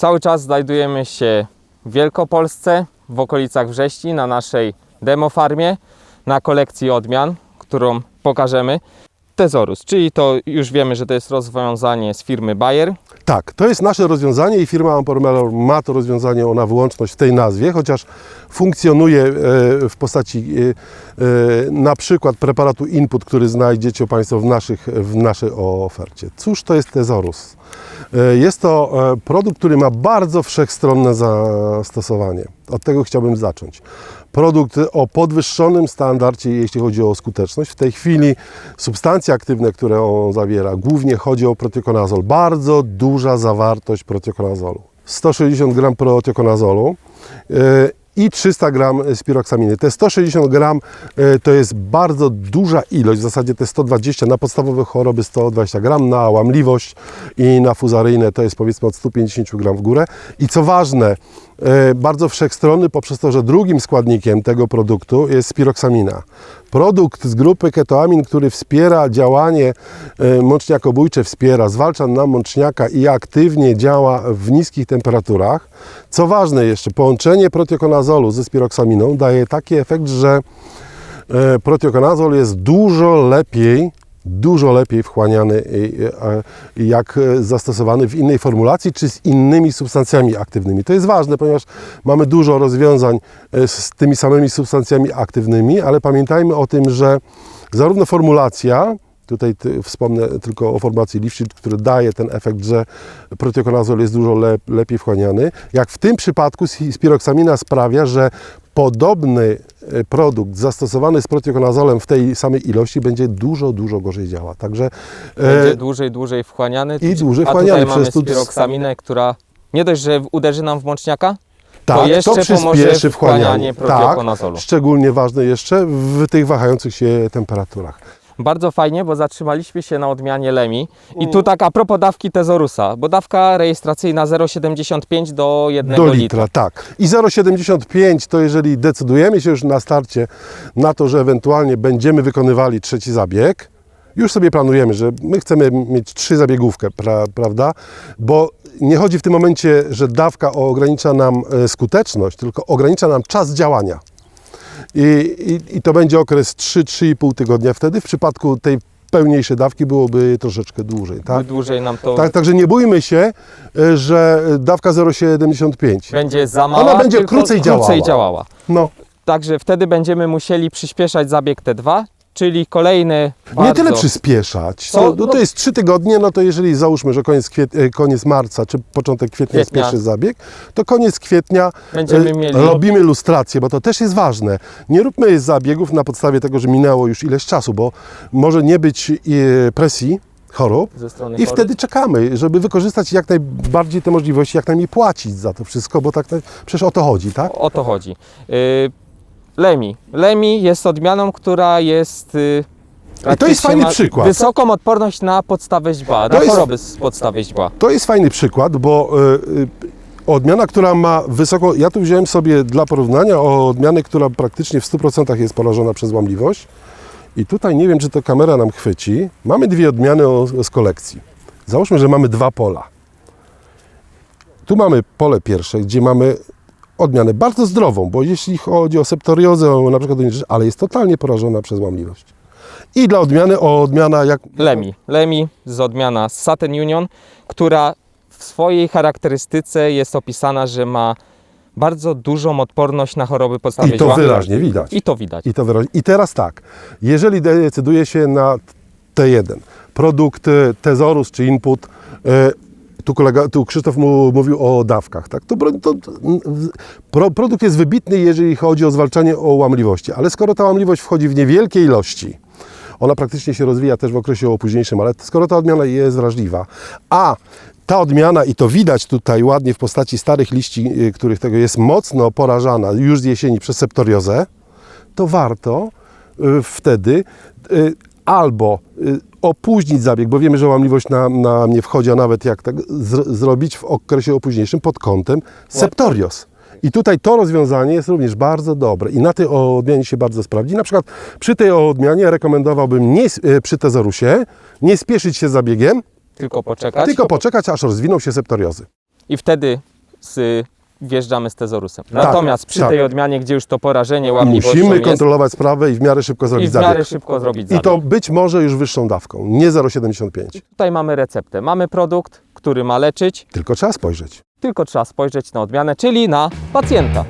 Cały czas znajdujemy się w Wielkopolsce, w okolicach Wrześni, na naszej demofarmie, na kolekcji odmian, którą pokażemy. Tezorus, czyli to już wiemy, że to jest rozwiązanie z firmy Bayer. Tak, to jest nasze rozwiązanie i firma Ampormelor ma to rozwiązanie, ona wyłączność w tej nazwie, chociaż funkcjonuje e, w postaci e, e, na przykład preparatu Input, który znajdziecie Państwo w, naszych, w naszej ofercie. Cóż to jest Tezorus? E, Jest to e, produkt, który ma bardzo wszechstronne zastosowanie. Od tego chciałbym zacząć. Produkt o podwyższonym standardzie, jeśli chodzi o skuteczność. W tej chwili substancje aktywne, które on zawiera, głównie chodzi o proteokonazol. Bardzo duża zawartość proteokonazolu. 160 gram proteokonazolu e, i 300 gram spiroksaminy. Te 160 gram e, to jest bardzo duża ilość, w zasadzie te 120 na podstawowe choroby 120 gram, na łamliwość i na fuzaryjne to jest powiedzmy od 150 gram w górę. I co ważne, bardzo wszechstronny poprzez to, że drugim składnikiem tego produktu jest spiroksamina. Produkt z grupy ketoamin, który wspiera działanie e, mączniakobójcze, wspiera, zwalcza nam mączniaka i aktywnie działa w niskich temperaturach. Co ważne jeszcze, połączenie proteokonazolu ze spiroksaminą daje taki efekt, że e, proteokonazol jest dużo lepiej dużo lepiej wchłaniany jak e, zastosowany w innej formulacji czy z innymi substancjami aktywnymi. To jest ważne, ponieważ mamy dużo rozwiązań e, z tymi samymi substancjami aktywnymi, ale pamiętajmy o tym, że zarówno formulacja, tutaj wspomnę tylko o formulacji Liv Shield, który daje ten efekt, że proteokonazol jest dużo le, lepiej wchłaniany, jak w tym przypadku spi- spiroksamina sprawia, że podobny e, produkt zastosowany z proteokonazolem w tej samej ilości będzie dużo, dużo gorzej działa. Także Będzie e, dłużej, dłużej wchłaniany. i dłużej A wchłaniany tutaj mamy przez tu- spiroksaminę, która nie dość, że uderzy nam w mączniaka, tak, to jeszcze pomoże przyspieszy w wchłanianie Tak, szczególnie ważne jeszcze w tych wahających się temperaturach. Bardzo fajnie, bo zatrzymaliśmy się na odmianie Lemi. I tu tak a propos dawki Tezorusa, bo dawka rejestracyjna 0,75 do 1 Do litra. litra, tak. I 0,75 to jeżeli decydujemy się już na starcie na to, że ewentualnie będziemy wykonywali trzeci zabieg, już sobie planujemy, że my chcemy mieć trzy zabiegówkę, pra, prawda? Bo nie chodzi w tym momencie, że dawka ogranicza nam e, skuteczność, tylko ogranicza nam czas działania. I, i, i to będzie okres 3-3,5 tygodnia wtedy. W przypadku tej pełniejszej dawki byłoby troszeczkę dłużej, tak? Dłużej nam to Tak, także nie bójmy się, e, że dawka 0,75. będzie za mała, Ona będzie krócej działała. działała. No, Także wtedy będziemy musieli przyspieszać zabieg T2, czyli kolejny nie bardzo... tyle przyspieszać. Co? To, no No- to jest 3 tygodnie, no to jeżeli załóżmy, że koniec, kwiet, e, koniec marca czy początek kwietnia, jest Kwietnia. pierwszy zabieg, to koniec kwietnia Będziemy e, mieli- robimy lustrację, bo to też jest ważne. Nie róbmy zabiegów na podstawie tego, że minęło już ileś czasu, bo może nie być e, presji chorób, Ze strony I wtedy czekamy, żeby wykorzystać jak najbardziej te możliwości, jak najmniej płacić za to wszystko, bo tak na- przecież o to chodzi, tak? O to chodzi. Y, Lemi. Lemi jest odmianą, która jest... y, I to jest praktycznie fajny ma przykład. Wysoką odporność na podstawę źdźbła, To na jest- choroby z podstawy źdźbła. To jest fajny przykład, bo y, y, odmiana, która ma wysoką. Ja tu wziąłem sobie dla porównania o odmianę, która praktycznie w 100% jest porażona przez łamliwość. I tutaj nie wiem, czy to kamera nam chwyci. Mamy dwie odmiany o, z kolekcji. Załóżmy, że mamy dwa pola. Tu mamy pole pierwsze, gdzie mamy odmianę bardzo zdrową, bo jeśli chodzi o septoriozę, o na przykład, ale jest totalnie porażona przez łamliwość. I dla odmiany o odmiana jak Lemi. Lemi z odmiana Saturn Union, która w swojej charakterystyce jest opisana, że ma bardzo dużą odporność na choroby podstawy i to wyraźnie widać. I to widać. I to wyraźnie. I teraz tak, jeżeli decyduje się na T1, produkt Tezorus czy Input, e, tu, kolega, tu Krzysztof mu, mówił o dawkach, tak? To, to, to, pro, produkt jest wybitny, jeżeli chodzi o zwalczanie o łamliwości, ale skoro ta łamliwość wchodzi w niewielkie ilości, ona praktycznie się rozwija też w okresie opóźniejszym, ale skoro ta odmiana jest wrażliwa, a ta odmiana, i to widać tutaj ładnie w postaci starych liści, y, których tego jest mocno porażana już z jesieni przez septoriozę, to warto y, wtedy y, albo y, opóźnić zabieg, bo wiemy, że łamliwość na, na mnie wchodzi, a nawet jak tak zr- zrobić w okresie opóźniejszym pod kątem septorios. I tutaj to rozwiązanie jest również bardzo dobre i na tej odmianie się bardzo sprawdzi. Na przykład przy tej odmianie rekomendowałbym nie, y, przy tezorusie nie spieszyć się z zabiegiem, Tylko poczekać. tylko poczekać, aż rozwiną się septoriozy. I wtedy z, wjeżdżamy z tezorusem. Tak, Natomiast przy tak. tej odmianie, gdzie już to porażenie łamliwością Musimy jest, kontrolować sprawę i w miarę szybko i zrobić w miarę zabieg. szybko zrobić I zabieg. to być może już wyższą dawką, nie 0,75. Tutaj mamy receptę, mamy produkt, który ma leczyć, Tylko trzeba spojrzeć. tylko trzeba spojrzeć na odmianę, czyli na pacjenta.